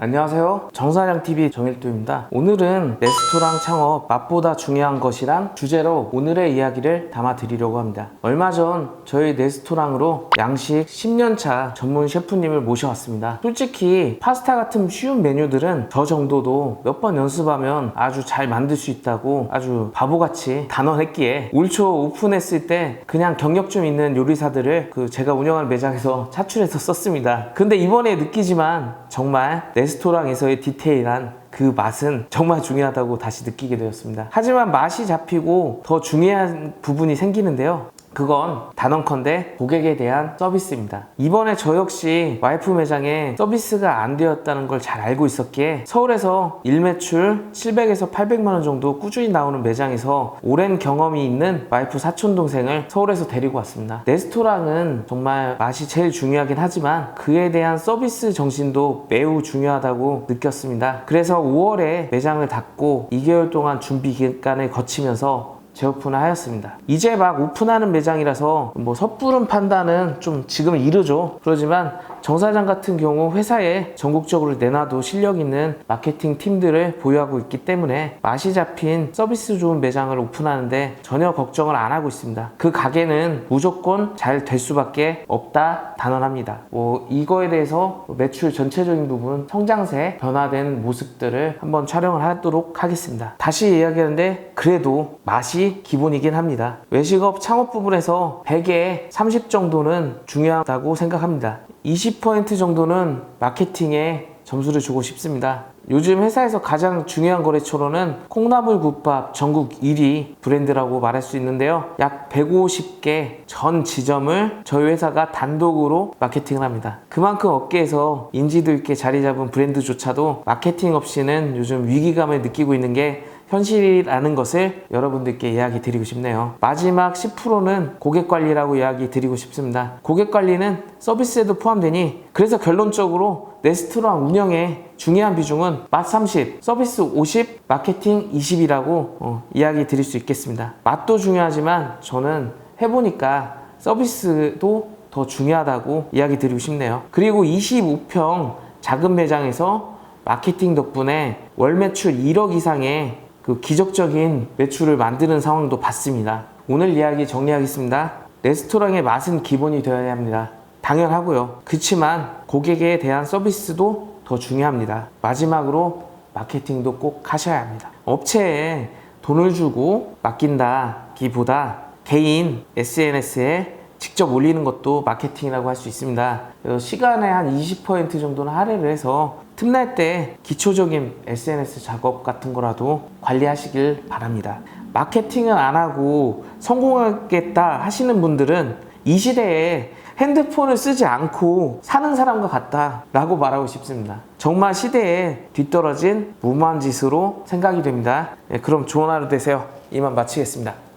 안녕하세요. 정사장TV 정일도입니다. 오늘은 레스토랑 창업 맛보다 중요한 것이란 주제로 오늘의 이야기를 담아 드리려고 합니다. 얼마 전 저희 레스토랑으로 양식 10년차 전문 셰프님을 모셔왔습니다. 솔직히 파스타 같은 쉬운 메뉴들은 저 정도도 몇 번 연습하면 아주 잘 만들 수 있다고 아주 바보같이 단언했기에 올 초 오픈했을 때 그냥 경력 좀 있는 요리사들을 그 제가 운영하는 매장에서 차출해서 썼습니다. 근데 이번에 느끼지만 정말 레 스토랑에서의 디테일한 그 맛은 정말 중요하다고 다시 느끼게 되었습니다. 하지만 맛이 잡히고 더 중요한 부분이 생기는데요. 그건 단언컨대 고객에 대한 서비스입니다. 이번에 저 역시 와이프 매장에 서비스가 안 되었다는 걸 잘 알고 있었기에 서울에서 일매출 700에서 800만 원 정도 꾸준히 나오는 매장에서 오랜 경험이 있는 와이프 사촌 동생을 서울에서 데리고 왔습니다. 레스토랑은 정말 맛이 제일 중요하긴 하지만 그에 대한 서비스 정신도 매우 중요하다고 느꼈습니다. 그래서 5월에 매장을 닫고 2개월 동안 준비 기간을 거치면서 재오픈을 하였습니다. 이제 막 오픈하는 매장이라서 뭐 섣부른 판단은 좀 지금은 이르죠. 그러지만 정 사장 같은 경우 회사에 전국적으로 내놔도 실력 있는 마케팅 팀들을 보유하고 있기 때문에 맛이 잡힌 서비스 좋은 매장을 오픈하는데 전혀 걱정을 안 하고 있습니다. 그 가게는 무조건 잘 될 수밖에 없다 단언합니다. 뭐 이거에 대해서 매출 전체적인 부분 성장세 변화된 모습들을 한번 촬영을 하도록 하겠습니다. 다시 이야기하는데 그래도 맛이 기본이긴 합니다. 외식업 창업 부분에서 100에 30 정도는 중요하다고 생각합니다. 20% 정도는 마케팅에 점수를 주고 싶습니다. 요즘 회사에서 가장 중요한 거래처로는 콩나물 국밥 전국 1위 브랜드라고 말할 수 있는데요. 약 150개 전 지점을 저희 회사가 단독으로 마케팅을 합니다. 그만큼 업계에서 인지도 있게 자리 잡은 브랜드조차도 마케팅 없이는 요즘 위기감을 느끼고 있는 게 현실이라는 것을 여러분들께 이야기 드리고 싶네요. 마지막 10%는 고객 관리라고 이야기 드리고 싶습니다. 고객 관리는 서비스에도 포함되니 그래서 결론적으로 레스토랑 운영에 중요한 비중은 맛 30, 서비스 50, 마케팅 20이라고 어, 이야기 드릴 수 있겠습니다. 맛도 중요하지만 저는 해보니까 서비스도 더 중요하다고 이야기 드리고 싶네요. 그리고 25평 작은 매장에서 마케팅 덕분에 월 매출 1억 이상의 그 기적적인 매출을 만드는 상황도 봤습니다. 오늘 이야기 정리하겠습니다. 레스토랑의 맛은 기본이 되어야 합니다. 당연하고요. 그렇지만 고객에 대한 서비스도 더 중요합니다. 마지막으로 마케팅도 꼭 하셔야 합니다. 업체에 돈을 주고 맡긴다기보다 개인 SNS에 직접 올리는 것도 마케팅이라고 할 수 있습니다. 시간의 한 20% 정도는 할애를 해서 틈날 때 기초적인 SNS 작업 같은 거라도 관리하시길 바랍니다. 마케팅을 안 하고 성공하겠다 하시는 분들은 이 시대에 핸드폰을 쓰지 않고 사는 사람과 같다라고 말하고 싶습니다. 정말 시대에 뒤떨어진 무모한 짓으로 생각이 됩니다. 네, 그럼 좋은 하루 되세요. 이만 마치겠습니다.